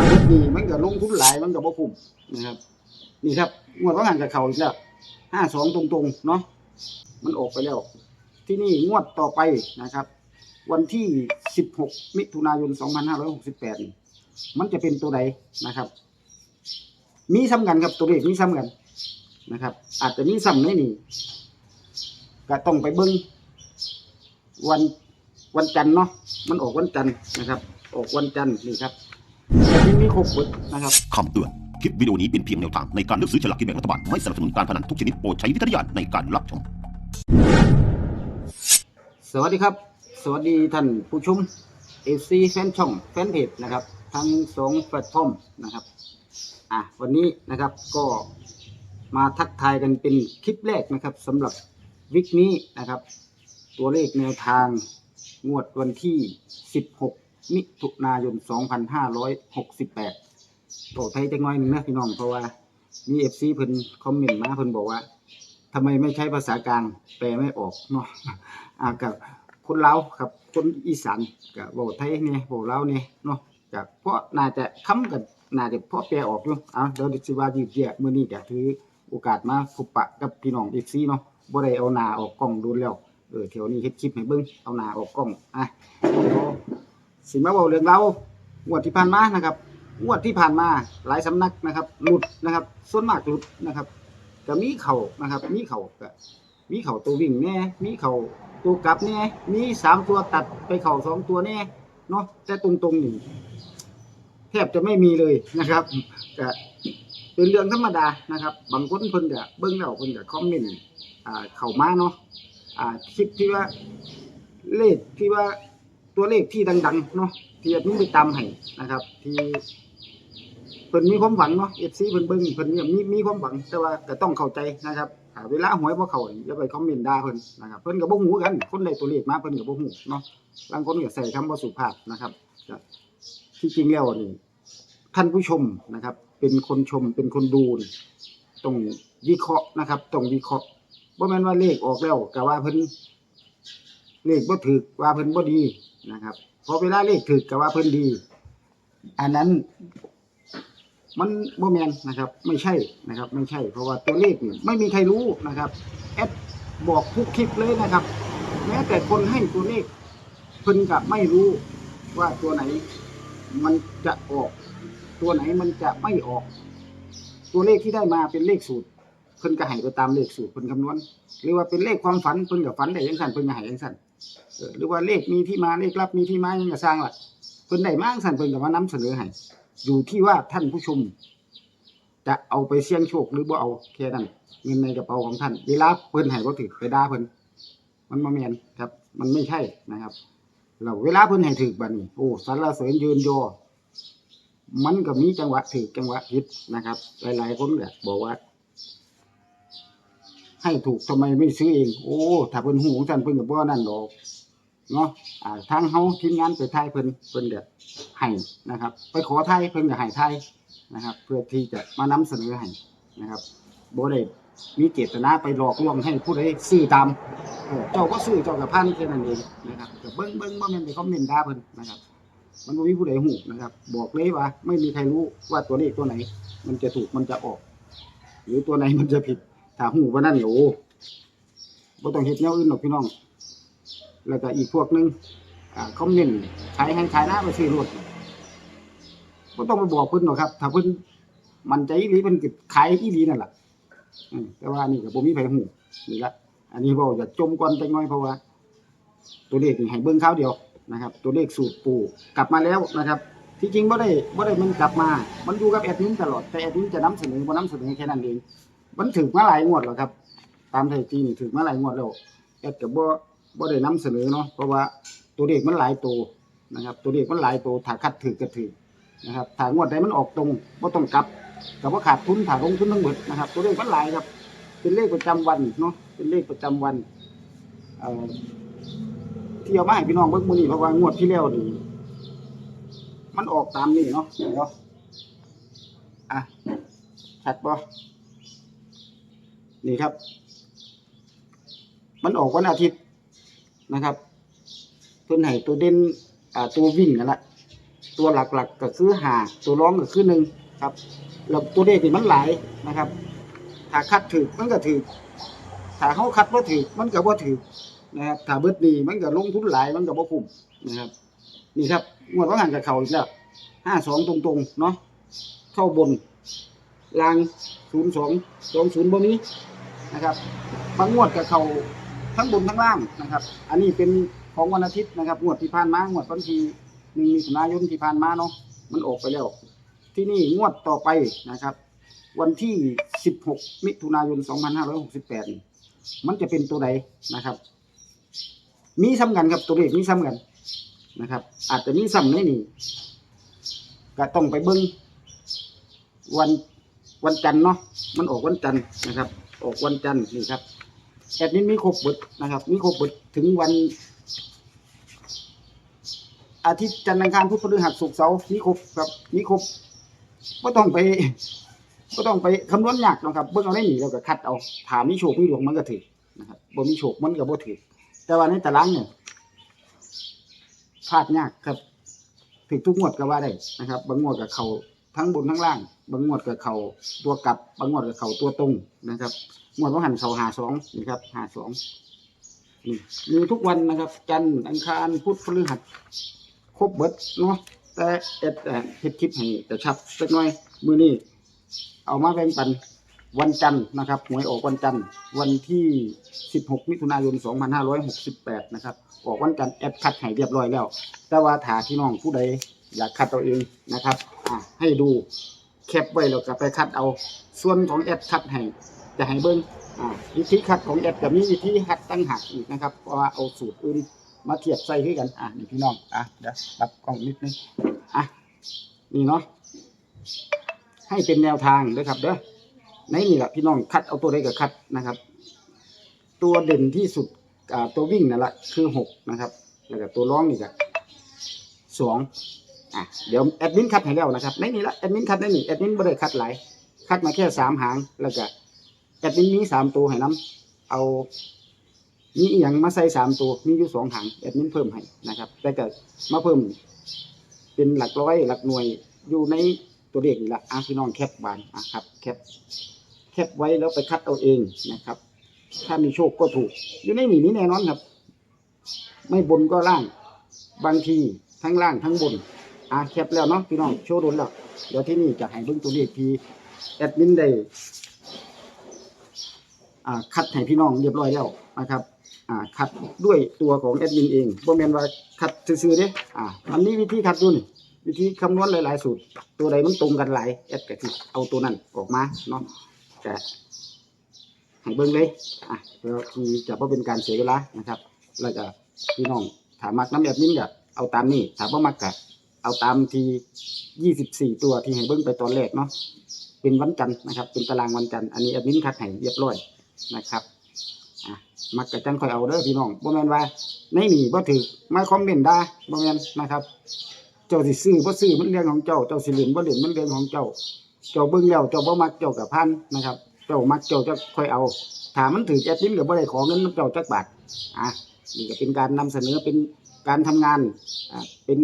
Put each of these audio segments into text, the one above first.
าเฮ็ดนี่มันก็ลงทุนหลายมันก็บ่คุ้มนะครับ นี่ครับงวดว่าหันกับเขาอีกแล้ว52ตรงๆเนาะมันออกไปแล้ว ที่นี่งวดต่อไปนะครับ วันที่ 16 มิถุนายน 2568นี่มันจะเป็นตัวใดนะครับ มีซ้ำกันครับตัวเลขมีซ้ำกันนะครับ อาจจะมีซ้ำในนี่ก็ต้องไปเบิ้งวันวันจันทร์เนาะมันออกวันจันทร์นะครับ ออกวันจันทร์นี่ครับ แต่ที่มีครบหมดนะครับ คำเตือน คลิปวิดีโอนี้เป็นเพียงแนวทางในการเลือกซื้อฉลากกินแบ่งรัฐบาล ไม่สนับสนุนการพนันทุกชนิดโปรดใช้วิจารณญาณในการรับชม สวัสดีครับ สวัสดีท่านผู้ชมเอซีแฟนช่องแฟนเพจนะครับ ทั้งสองแพลตฟอร์มนะครับ อะวันนี้นะครับก็มาทักทายกันเป็นคลิปแรกนะครับสำหรับวิกนี้นะครับ ตัวเลขแนวทางงวดวันที่ 16 มิถุนายน 2568โอ้ไทยจังน้อยหนึ่งนะพี่น้องเพราะว่ามีเอฟซีเพิ่นคอมเมนต์มาเพิ่นบอกว่าทำไมไม่ใช้ภาษากลางแปลไม่ออกเนาะอ่ากับคนลาวครับคนอีสานกับเว้าไทยเนี่ยเว้าลาวเนี่ยเนาะกับเพราะน่าจะค้ำกันน่าจะพอแปลออกอยู่เอาเดี๋ยวสิว่ายืดเยื้อมื้อนี้ก็ถือโอกาสมาพบปะกับพี่น้อง FC เนาะบ่ได้เอาหน้าออกกล้องดนแล้วเออเที่ยวนี้เฮ็ดคลิปให้เบิ่งเอาหน้าออกกล้องอะเดี๋ยว สิมาเว้าเรื่องเรางวดที่ผ่านมานะครับงวดที่ผ่านมาหลายสำนักนะครับ หลุดนะครับ ส่วนมากหลุดนะครับก็มีเข่านะครับ มีเข่าก็มีเข่าตัววิ่งแน่ มีเข่าตัวกลับแน่ มีสามตัวตัดไปเข่าสองตัวแน่เนาะแต่ตรงๆนี่แทบจะไม่มีเลยนะครับก็เป็นเรื่องธรรมดานะครับ บางคนเพิ่นก็เบิ่งแล้วเพิ่นก็คอมเมนต์อ่าเข้ามาเนาะอ่าคลิปที่ว่าเลขที่ว่า ตัวเลขที่ดังๆเนาะที่อันนี้ไปตามให้นะครับ ที่เพิ่นมีความหวังเนาะ FC เพิ่นเบิ่งเพิ่นมีมีความหวัง แต่ว่าก็ต้องเข้าใจนะครับเวลาหวยบ่เข้าอย่าไปคอมเมนต์ด่าเพิ่นนะครับเพิ่นก็บ่ฮู้กันคนได้ตัวเลขมาเพิ่นก็บ่ฮู้เนาะบางคนก็ใส่คำบ่สุภาพนะครับที่จริงแล้วนี่ท่านผู้ชมนะครับ เป็นคนชมเป็นคนดูต้องวิเคราะห์นะครับต้องวิเคราะห์บ่แม่นว่าเลขออกแล้วก็ว่าเพิ่นเลขบ่ถูกว่าเพิ่นบ่ดี นะครับพอเวลาเลขถูกก็ว่าเพิ่นดี อันนั้น มันบ่แมนนะครับ ไม่ใช่นะครับ ไม่ใช่ เพราะว่าตัวเลขนี่ไม่มีใครรู้นะครับแอดบอกทุกคลิปเลยนะครับ แม้แต่คนให้ตัวเลขเพิ่นกับไม่รู้ว่าตัวไหน มันจะออก ตัวไหนมันจะไม่ออก ตัวเลขที่ได้มาเป็นเลขสูตรเพิ่นก็ให้ไปตามเลขสูตรเพิ่นคำนวณหรือว่าเป็นเลขความฝันเพิ่นก็ฝันได้จังซั่นเพิ่นก็ให้จังซั่น หรือว่าเลขมีที่มาเลขลับมีที่มายังก็สร้างล่ะเพิ่นได้มาจังซั่นเพิ่นก็มานำเสนอให้อยู่ที่ว่าท่านผู้ชม จะเอาไปเสี่ยงโชคหรือบ่เอาแค่นั้นเงินในกระเป๋าของท่านเวลาเพิ่นให้บ่ถือไปด่าเพิ่นมันบ่แม่นครับ มันไม่ใช่นะครับแล้วเวลาเพิ่นให้ถือบัดนี้ โอ้สรรเสริญยืนยอมันก็มีจังหวะถือจังหวะผิดนะครับ หลายๆคนก็บอกว่า ให้ถูกทำไมไม่ซื้อเอง โอ้ถ้าเพิ่นหูของท่นเพิ่นก็บ่นั่นดอกเนาะอ่าทางเฮาทีมงานไปไทยเพิ่นเพิ่นก็ให้นะครับ ไปขอไทยเพิ่นก็ให้ทยนะครับ เพื่อที่จะมานำเสนอให้นะครับบ่ได้มีเจตนาไปหลอกลวงให้ผู้ใดซื้อตามเจ้าก็ซื้อเจ้าก็พันแค่นั้นเองนะครับก็เบิ่งเบิ่งบ่แม่นไปคอมเมนต์ด่าเพิ่นนะครับ มันบ่มีผู้ใดฮู้นะครับ บอกเลยว่า ไม่มีใครรู้ว่าตัวเลขตัวไหน มันจะถูกมันจะออก หรือตัวไหนมันจะผิด ถ้าฮู้ว่านั่นโอ้บ่ต้องเฮ็ดแนวอื่นหรอกพี่น้อง แล้วก็อีกพวกหนึงอ่าคอมเมนต์ขายให้ขายหน้าไปซื้อรถก็ต้องไปบอกเพิ่นหรอกครับ ถ้าเพิ่นมันใจอีหลีเพิ่นก็ขายอีหลีนั่นแหละแต่ว่านี่ก็บ่มีไผฮู้นี่ละอันนี้เว้าจะจมก่อนจักหน่อยเพราะว่า ตัวเลขนี่ให้เบิ่งคราวเดียวนะครับ ตัวเลขสูตรปู่กลับมาแล้วนะครับ ที่จริงบ่ได้บ่ได้มันกลับมา มันอยู่กับแอดมินตลอดแต่แอดมินจะนำเสนอบ่นำเสนอแค่นั้นเอง มันถึกมาหลายงวดแล้วครับ ตามสถิตินี่ถึกมาหลายงวดแล้วแอดก็บ่บ่ได้นำเสนอเนาะเพราะว่าตัวเลขมันหลายตัวนะครับ ตัวเลขมันหลายตัวถ้าคัดถึกก็ถึกนะครับถ้างวดใดมันออกตรงบ่ต้องกลับก็บ่าขาดทุนถ้าลงทุนทั้งหมดนะครับ ตัวเลขมันหลายครับ เป็นเลขประจำวันเนาะเป็นเลขประจำวันเอ่อที่เอามาให้พี่น้องเบิ่งมื้อนี้เพราะว่างวดที่แล้วนี่มันออกตามนี้เนาะเนาะอะชัดบ่ นี่ครับ มันออกวันอาทิตย์นะครับเพิ่นให้ตัวเด่นอ่าตัววิ่งนั่นแหละตัวหลักๆก็คือหาตัวร้องก็คือหนึ่งครับแล้วตัวเลขนี่มันหลายนะครับ ถ้าคัดถือมันก็ถือถ้าเขาคัดบ่ถือมันก็บ่าถือนะครับถ้าเบิดนี่มันก็ลงทุนหลายมันก็บ่คุ้มนะครับ นี่ครับงวดว่างานกับเขาอีกแล้วห้าสองตรงๆเนาะเข้าบนลางศูนย์สองสองศูนย์บ่มีน นะครับบางงวดกับเขาทั้งบนทั้งล่างนะครับ อันนี้เป็นของวันอาทิตย์นะครับงวดที่ผ่านมางวดวันที่หนึ่งมิถุนายนที่ผ่านมาเนาะมันออกไปแล้ว ที่นี่งวดต่อไปนะครับ วันที่ 16 มิถุนายน 2568 มันจะเป็นตัวใดนะครับ มีซ้ำกันครับตัวเลขมีซ้ำกันนะครับ อาจจะมีซ้ำในนี่ก็ต้องไปเบิ้งวันวันจันทร์เนาะมันออกวันจันทร์นะครับ ออกวันจันทร์นี่ครับแอดนี้มีครบเบิดนะครับ มีครบเบิดถึงวัน อาทิตย์จันทร์อังคารพุธพฤหัสศุกร์เสาร์มีครบครับมีครบไม่ต้องไปก็ต้องไปคำนวณยากนะครับเบิ่งเอาได้หนีแล้วก็คัดเอาถามมีโชคมีดวงมันก็ถือนะครับบ่มีโชคมันก็บ่ถือแต่ว่าในตารางเนี่ยพลาดยากครับถือทุกงวดก็ว่าได้นะครับ บางงวดกับเขา ทั้งบนทั้งล่าง บางงวดกับเขาตัวกลับ บางงวดกับเขาตัวตรงนะครับ งวดว่าหันเขาหาสองนี่ครับหาสองนี่มีทุกวันนะครับ จันทร์อังคารพุธพฤหัสครบเบิดเนาะแต่เอ็ดเอ่เฮ็ดคลิปให้แต่ชับสักหน่อยมือนี้เอามาแบ่งปันวันจันทร์นะครับหวยออกวันจันทร์วันที่ 16 มิถุนายน 2568 นะครับ ออกวันจันทร์แอดคัดให้เรียบร้อยแล้ว แต่ว่าถาพี่น้องผู้ใด อยากคัดเอาเองนะครับให้ดูแคปไว้แล้วก็ไปคัดเอาส่วนของแอดคัดให้จะให้เบิ้งวิธีคัดของแอดกับมีวิธีคัดตั้งหักอีกนะครับเพราะว่าเอาสูตรอื่นมาเทียบใส่ด้วยกันอะนี่พี่น้องอะเดี๋ยวรับกล้องนิดนึงอะนี่เนาะให้เป็นแนวทางด้วยครับเด้อในนี่แหละพี่น้องคัดเอาตัวใดก็คัดนะครับ ตัวเด่นที่สุดอ่าตัววิ่งนั่นแหละคือหกนะครับ แล้วก็ตัวร้องนี่ก็สอง อะเดี๋ยวแอดมินคัดให้แล้วนะครับในนี่ละแอดมินคัดในนี่แอดมินไม่ได้คัดหลายคัดมาแค่สามหางแล้วก็แอดมินมีสามตัวให้น้ำเอามีอย่างมาใส่สามตัวมีอยู่สองหางแอดมินเพิ่มให้นะครับ แต่ก็มาเพิ่ม เป็นหลักร้อยหลักหน่วยอยู่ในตัวเลขนี่ละอะพี่น้องแคปบานอะครับแคปแคปไว้แล้วไปคัดเอาเองนะครับ ถ้ามีโชคก็ถูก อยู่ในหนีนี้แน่นอนครับ ไม่บนก็ล่าง บางทีทั้งล่างทั้งบน อะแคปแล้วเนาะพี่น้องโชว์โดนแล้วเดี๋ยวที่นี่จะให้เบิ่งตัวเลขที่แอดมินได้อ่าคัดให้พี่น้องเรียบร้อยแล้วนะครับอ่าคัดด้วยตัวของแอดมินเองบ่แม่นว่าคัดซื่อๆเด้อ่ามันมีวิธีคัดอยู่นี่วิธีคำนวณหลายๆสูตร ตัวใดมันตรงกันหลายแอดก็สิเอาตัวนั้นออกมาเนาะแต่ให้เบิ่งเลยอะเพื่อที่จะบ่เป็นการเสียเวลานะครับ แล้วก็พี่น้องถามักน้ำแอดมินก็เอาตามนี้ถ้าบ่มักก็ เอาตามที่24ตัวที่ให้เบิ่งไปตอนแรกเนาะเป็นวันจันทร์นะครับ เป็นตารางวันจันทร์อันนี้แอดมินคัดให้เรียบร้อยนะครับอะมักกะจังคอยเอาเด้อพี่น้องบ่แมนว่าในนี่บ่ถือมาคอมเมนต์ได่าบ่แมนนะครับเจ้าสิซื้อบ่ซื้อมันเรื่องของเจ้าเจ้าสิเล่นบ่เล่นมันเรื่องของเจ้า เจ้าเบิ่งแล้วเจ้าบ่มักเจ้าก็พันนะครับ เจ้ามักเจ้าจะคอยเอาถามมันถือแอดมินก็บ่ได้ขอเงินนำเจ้าจักบาทอะนี่ก็เป็นการนำเสนอเป็นการทำงานอะเป็น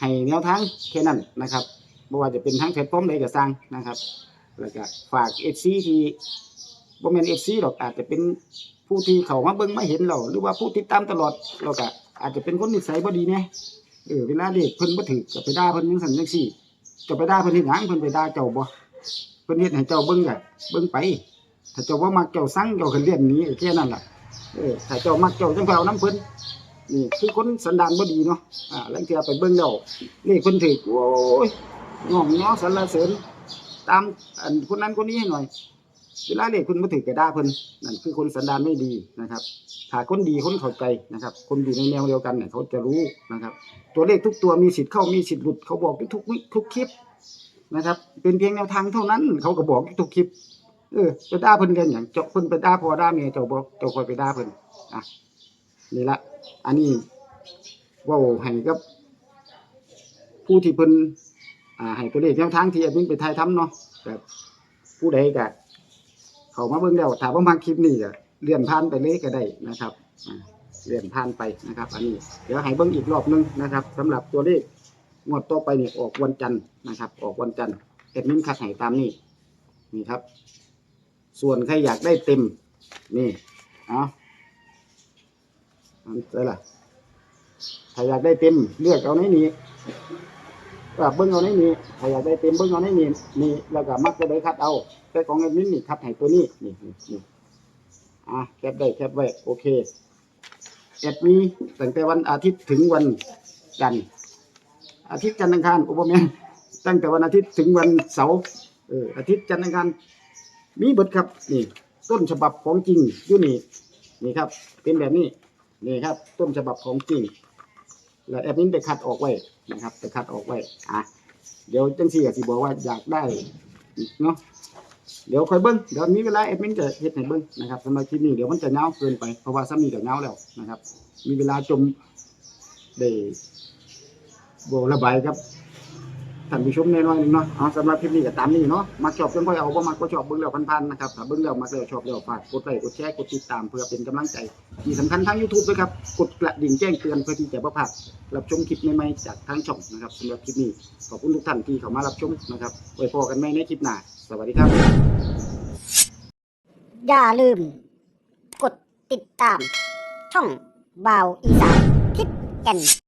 ให้แนวทางแค่นั้นนะครับบ่ว่าจะเป็นทางแพลตฟอร์มใดก็สร้างนะครับ แล้วก็ฝาก FC ที่บ่แม่นเอฟซีหรอกอาจจะเป็นผู้ที่เขามาเบิ่งมาเห็นเรา หรือว่าผู้ติดตามตลอดเราก็อาจจะเป็นคนนิสัยบ่ดีแน่เออเวลาเด็กเพิ่นบ่ถูกก็ไปด่าเพิ่นจังซั่นจังซี่จะไปด่าเพิ่นเฮ็ดหยังเพิ่นไปด่าเจ้าบ่เพิ่นเฮ็ดให้เจ้าเบิ่งก็เบิ่งไป ถ้าเจ้าบ่มักเจ้าสั่งเจ้าก็เลียนหนี้แค่นั้นล่ะเออถ้าเจ้ามักเจ้าจังไปเอานํเพิ่น นี่คือคนสันดานบ่ดีเนาะอ่าแล้วเทื่อไปเบิ่งแล้วเลขเพิ่นถูกโอ้ยงอมง้อสรรเสริญตามอันคนนั้นคนนี้ให้หน่อยเวลาเด็กคุณมาถือกระด้าเพิ่นนั่นคือคนสันดานไม่ดีนะครับถ้าคนดีคนเข้าใจนะครับ คนอยู่ในแนวเดียวกันเนี่ยเขาจะรู้นะครับ ตัวเลขทุกตัวมีสิทธิ์เข้ามีสิทธิ์หลุดเขาบอกทุกทุกคลิปนะครับ เป็นเพียงแนวทางเท่านั้นเขาก็บอกทุกคลิปเออไปด่าเพิ่นกันอย่างเจ้าเพิ่นไปด่าพอด่าแม่เจ้าบอกเจ้าคอยไปด่าเพิ่นอะ นี่ละ อันนี้ว่าให้กับ ผู้ที่เพิ่นอ่าให้ตัวเลขแนวทางที่อันนี้ไปถ่ายทำเนาะแบบผู้ใดก็เขามาเบิ่งแล้วถ้าบ่มักคลิปนี้ก็เลื่อนผ่านไปเลยก็ได้นะครับเลื่อนผ่านไปนะครับ อันนี้ เดี๋ยวให้เบิ่งอีกรอบหนึงนะครับสำหรับตัวเลขงวดต่อไปนี่ออกวันจันทร์นะครับ ออกวันจันทร์แอดมินคัดให้ตามนี้นี่ครับ ส่วนใครอยากได้เต็มนี่ เอา อันเจอละถ้าอยากได้เต็มเลือกเอาในนี้ก็เบิ้งเอาในนี้ถ้าอยากได้เต็มเบิ้งเอาในนี้นี่แล้วก็มักจะได้คัดเอา แต่ของแอดมินนี่คัดให้ตัวนี้นี่นี่อะแคปได้แคปไว้โอเคแอดมีตั้งแต่วันอาทิตย์ถึงวันจันทร์อาทิตย์จันทร์อังคารโอ้บ่แม่ตั้งแต่วันอาทิตย์ถึงวันเสาร์เอออาทิตย์จันทร์อังคารมีเบิดครับนี่ต้นฉบับของจริงอยู่นี่นี่ครับ เป็นแบบนี้ นี่ครับ ต้นฉบับของจริง แล้วแอดมินไปคัดออกไว้นะครับไปคัดออกไว้อะเดี๋ยวจังสี่ก็สิบอกว่าอยากได้เนาะเดี๋ยวค่อยเบิ้งเดี๋ยวมีเวลาแอดมินจะเฮ็ดให้เบิ้งนะครับสำหรับคลิปนี้เดี๋ยวมันจะเน่าเกินไปเพราะว่าซ้ำนี่ก็เงาแล้วนะครับ มีเวลาจมได้บระบายครับ ท่านผู้ชมแน่นอนหนึงเนาะเอาสำหรับคลิปนี้ก็ตามนี้เนาะมักชอบเพิ่นค่อยเอาบ่มักก็ชอบเบิ่งแล้วพันๆนะครับถ้าเบิ่งแล้วมักแล้วชอบแล้วฝากกดไลค์กดแชร์กดติดตามเพื่อเป็นกำลังใจ ที่สำคัญทาง YouTube ด้วยครับกดกระดิ่งแจ้งเตือนเพื่อที่จะบ่พลาดรับชมคลิปใหม่ๆจากทางช่องนะครับสำหรับคลิปนี้ขอบคุณทุกท่านที่เข้ามารับชมนะครับไว้พอกันใหม่ในคลิปหน้าสวัสดีครับ อย่าลืม กดติดตาม ช่องบาวอีสานทิศแก่น